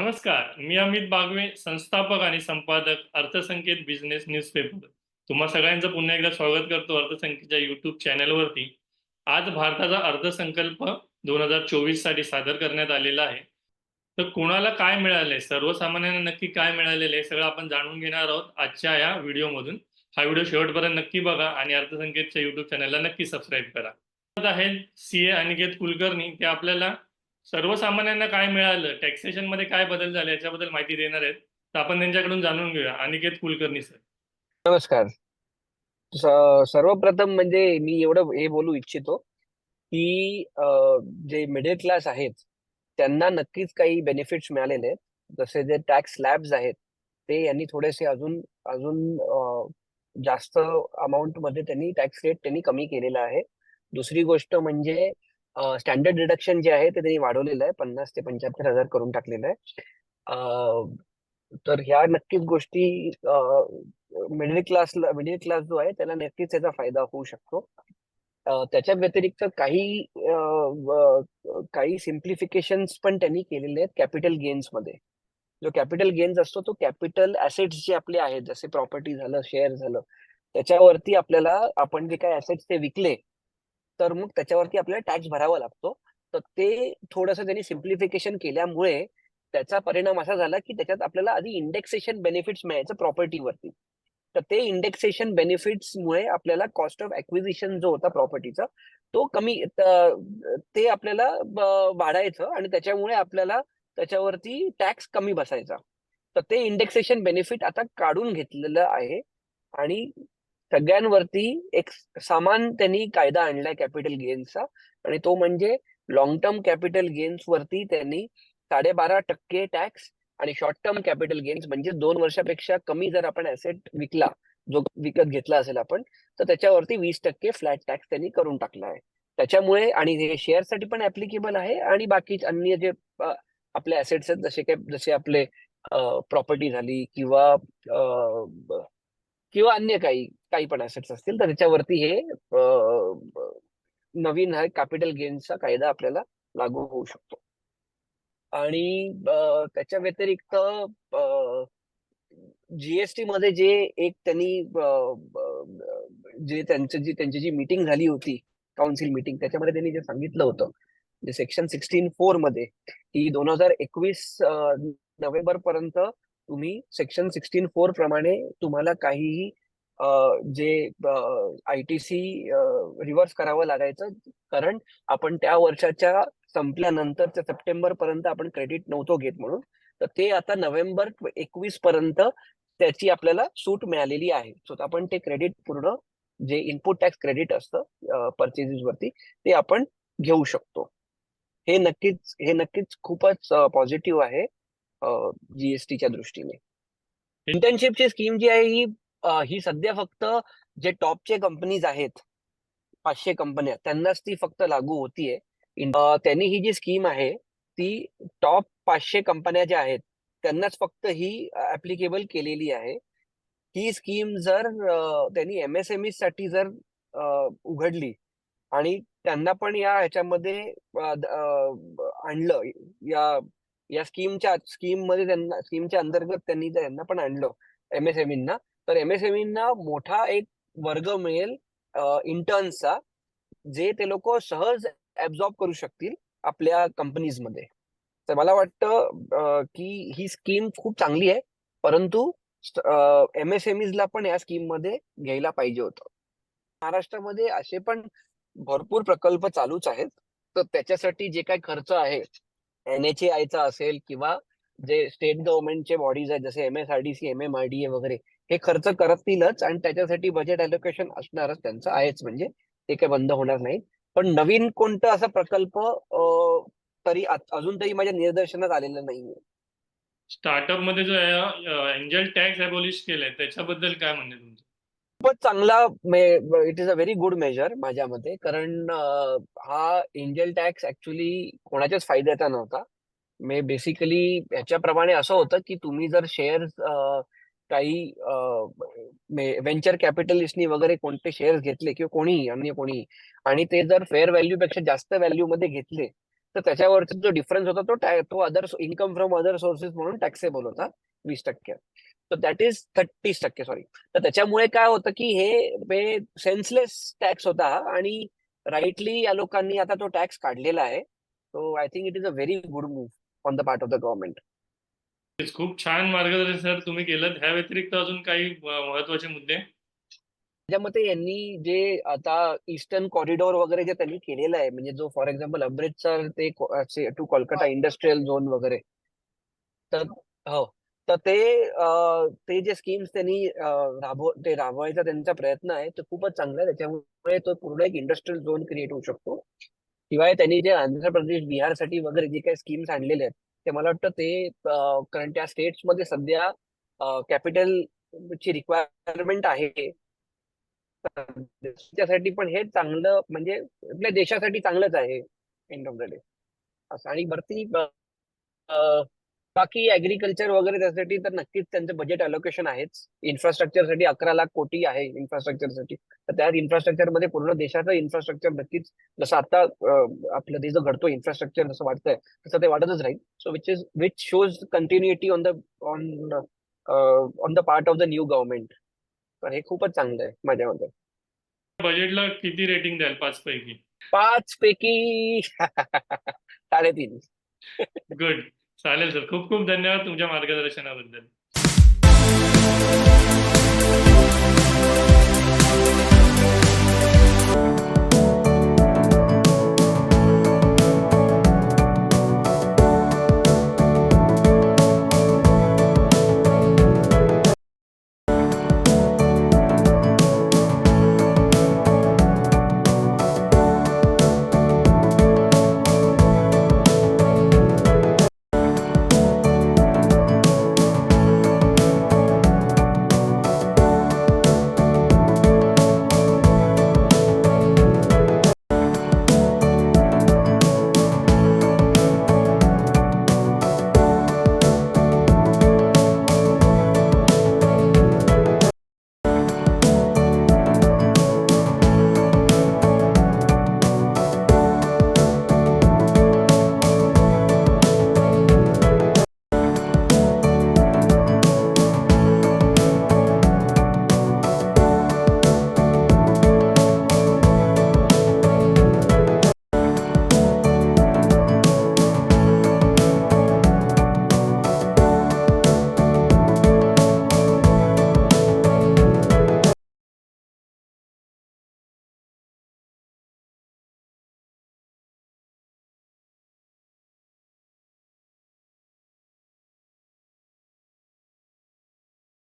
नमस्कार मी अमित बागवे संस्थापक आणि संपादक अर्थसंकेत बिझनेस न्यूजपेपर. तुम्हा सगळ्यांचं पुन्हा एकदा स्वागत करतो अर्थसंकेतच्या युट्यूब चॅनलवरती. आज भारताचा अर्थसंकल्प दोन हजार चोवीससाठी सादर करण्यात आलेला आहे. तर कोणाला काय मिळालंय? सर्वसामान्यांना नक्की काय मिळालेलं आहे? सगळं आपण जाणून घेणार आहोत आजच्या या व्हिडिओमधून. हा व्हिडिओ शेवटपर्यंत नक्की बघा आणि अर्थसंकेतच्या युट्यूब चॅनलला नक्की सबस्क्राईब करा. आहेत सी ए अनिकेत कुलकर्णी. ते आपल्याला सर्वसामान्यांना काय मिळालं? टॅक्सेशनमध्ये काय बदल झाले? याच्याबद्दल माहिती देणार आहेत. तर आपण त्यांच्याकडून जाणून घेऊया. अनिकेत कुलकर्णी सर नमस्कार. सर्वप्रथम म्हणजे मी एवढं हे बोलू इच्छितो की जे मिडल क्लास आहेत त्यांना नक्कीच काही बेनिफिट्स मिळालेले आहेत. जसे जे टॅक्स स्लॅब्स आहेत ते यांनी थोडेसे अजून अजून जास्त अमाऊंटमध्ये त्यांनी टॅक्स रेट त्यांनी कमी केलेला आहे. दुसरी गोष्ट म्हणजे स्टँडर्ड डिडक्शन जे आहे ते त्यांनी वाढवलेलं आहे. पन्नास ते पंच्याहत्तर हजार करून टाकलेलं आहे. तर ह्या नक्कीच गोष्टी मिडल क्लासला मिडल क्लास जो आहे त्याला नक्कीच त्याचा फायदा होऊ शकतो. त्याच्या व्यतिरिक्त काही काही सिम्प्लिफिकेशन पण त्यांनी केलेले आहेत कॅपिटल गेन्समध्ये. जो कॅपिटल गेन्स असतो तो कॅपिटल ऍसेट्स जे आपले आहेत जसे प्रॉपर्टी झालं शेअर झालं त्याच्यावरती आपल्याला आपण जे काही ऍसेट्स ते विकले तर मग त्याच्यावरती आपल्याला टॅक्स भरावा लागतो. तर ते थोडंसं त्यांनी सिम्प्लिफिकेशन केल्यामुळे त्याचा परिणाम असा झाला की त्याच्यात आपल्याला आधी इंडेक्सेशन बेनिफिट्स मिळायचं प्रॉपर्टीवरती तर ते इंडेक्सेशन बेनिफिट्स मुळे आपल्याला कॉस्ट ऑफ ऍक्विजिशन जो होता प्रॉपर्टीचा तो कमी ते आपल्याला वाढायचं आणि त्याच्यामुळे आपल्याला त्याच्यावरती टॅक्स कमी बसायचा. तर ते इंडेक्सेशन बेनिफिट आता काढून घेतलेलं आहे आणि सगळ्यांवरती एक समान त्यांनी कायदा आणलाय कॅपिटल गेन्सचा आणि तो म्हणजे लॉंग टर्म कॅपिटल गेन्स वरती त्यांनी साडेबारा टक्के टॅक्स आणि शॉर्ट टर्म कॅपिटल गेन्स म्हणजे दोन वर्षापेक्षा कमी जर आपण ऍसेट विकला जो विकत घेतला असेल आपण तर त्याच्यावरती वीस टक्के फ्लॅट टॅक्स त्यांनी करून टाकला आहे. त्याच्यामुळे आणि हे शेअरसाठी पण ऍप्लिकेबल आहे आणि बाकी अन्य जे आपले ऍसेट्स आहेत जसे काय जसे आपले प्रॉपर्टी झाली किंवा किंवा अन्य काही काही पण ऍसेट्स असतील तर त्याच्यावरती हे नवीन हा कॅपिटल गेनचा कायदा आपल्याला लागू होऊ शकतो. आणि त्याच्या व्यतिरिक्त जीएसटी मध्ये जे एक त्यांनी जे त्यांचं जी त्यांची जी मीटिंग झाली होती काउन्सिल मीटिंग त्याच्यामध्ये त्यांनी जे सांगितलं होतं जे सेक्शन सिक्स्टीन फोरमध्ये की दोन हजार एकवीस नोव्हेंबर पर्यंत तुम्ही सेक्शन सिक्स्टीन फोर प्रमाणे तुम्हाला काहीही जे आय टी सी रिव्हर्स करावं लागायचं. कारण आपण त्या वर्षाच्या संपल्यानंतरच्या सप्टेंबर पर्यंत आपण क्रेडिट नव्हतो घेत म्हणून. तर ते आता नोव्हेंबर एकवीस पर्यंत त्याची आपल्याला सूट मिळालेली आहे. सो आपण ते क्रेडिट पूर्ण जे इनपुट टॅक्स क्रेडिट असतं परचेसेस वरती ते आपण घेऊ शकतो. हे नक्कीच हे नक्कीच खूपच पॉझिटिव्ह आहे जीएसटीच्या दृष्टीने. इंटर्नशिपची स्कीम जी आहे ही ही सध्या फक्त जे टॉपचे कंपनीज आहेत पाचशे कंपन्या त्यांनाच ती फक्त लागू होतीये. त्यांनी ही जी स्कीम आहे ती टॉप पाचशे कंपन्या ज्या आहेत त्यांनाच फक्त ही ऍप्लिकेबल केलेली आहे. ही स्कीम जर अ, त्यांनी ई साठी जर उघडली आणि त्यांना पण या ह्याच्यामध्ये आणलं या या स्कीमच्या स्कीममध्ये त्यांना स्कीमच्या अंतर्गत त्यांनी त्यांना पण आणलं एमएसएमईंना तर एमएसएमईंना मोठा एक वर्ग मिळेल इंटर्न्सचा जे ते लोक सहज ऍब्झॉर्ब करू शकतील आपल्या कंपनीजमध्ये. तर मला वाटतं की ही स्कीम खूप चांगली आहे परंतु एमएसएमईजला पण या स्कीममध्ये घ्यायला पाहिजे होतं. महाराष्ट्रामध्ये असे पण भरपूर प्रकल्प चालूच आहेत. तर त्याच्यासाठी जे काही खर्च आहे NHAI चा असेल किंवा जे स्टेट गव्हर्नमेंटचे बॉडीज आहेत जसे एमएसआरडीसी एमएमआरडीए वगैरे हे खर्च करतीलच आणि त्याच्यासाठी बजेट अलोकेशन असणारच त्यांचं आहेच. म्हणजे ते काही बंद होणार नाही. पण नवीन कोणतं असा प्रकल्प तरी अजून तरी माझ्या निदर्शनात आलेलं नाहीये. स्टार्टअपमध्ये जो एंजल टॅक्स अबॉलिश केलाय त्याच्याबद्दल काय म्हणणे तुमचं? खूपच चांगला it is a very good major माझ्या मते कारण हा एंजल टॅक्स ऍक्च्युली कोणाच्याच फायद्याचा नव्हता. मे बेसिकली ह्याच्याप्रमाणे असं होतं की तुम्ही जर शेअर्स काही व्हेंचर कॅपिटलिस्टनी वगैरे कोणते शेअर्स घेतले किंवा कोणीही अन्य कोणी आणि ते जर फेअर व्हॅल्यू पेक्षा जास्त व्हॅल्यू मध्ये घेतले तर त्याच्यावरचा जो डिफरन्स होता तो तो other income from other sources म्हणून टॅक्सेबल होता वीस टक्के. तर दॅट इज थर्टीस टक्के सॉरी. तर त्याच्यामुळे काय होतं की हे सेन्सलेस टॅक्स होता आणि राईटली या लोकांनी आता तो टॅक्स काढलेला आहे. So I think it is a very good move. On the part of the government खूप छान मार्गदर्शन सर तुम्ही केलं ह्या व्यतिरिक्त अजून काही महत्त्वाचे मुद्दे? माझ्या मते यांनी जे आता ईस्टर्न कॉरिडॉर वगैरे जे त्यांनी केलेलं आहे म्हणजे जो फॉर एक्झाम्पल अमृतसर ते टू कोलकाता इंडस्ट्रीयल झोन वगैरे. तर हो. तर ते ते जे स्कीम्स त्यांनी राबव ते राबवायचा त्यांचा प्रयत्न आहे तो खूपच चांगला आहे. त्याच्यामुळे तो पूर्ण एक इंडस्ट्रीयल झोन क्रिएट होऊ शकतो. शिवाय त्यांनी जे आंध्र प्रदेश बिहारसाठी वगैरे जे काही स्कीम्स आणलेले आहेत ते मला वाटतं ते कारण त्या स्टेट्समध्ये सध्या कॅपिटल ची रिक्वायरमेंट आहे. त्यासाठी पण हे चांगलं म्हणजे आपल्या देशासाठी चांगलंच आहे एंड ऑफ द डे असं आणि भरती बाकी ऍग्रिकल्चर वगैरे त्यासाठी तर नक्कीच त्यांचं बजेट अलोकेशन आहेच. इन्फ्रास्ट्रक्चरसाठी अकरा लाख कोटी आहे इन्फ्रास्ट्रक्चरसाठी. तर त्या इन्फ्रास्ट्रक्चरमध्ये पूर्ण देशाचं इन्फ्रास्ट्रक्चर नक्कीच जसं आता आपलं देश घडतो इन्फ्रास्ट्रक्चर जसं वाटतंय तसं ते वाढतच राहील. So which is which shows continuity on the on on the part of the new government तर हे खूपच चांगलं आहे माझ्या मते बजेटला किती रेटिंग द्याल पाच पैकी पाच पैकी साडेतीन. गुड चालेल सर. खूप खूप धन्यवाद तुमच्या मार्गदर्शनाबद्दल.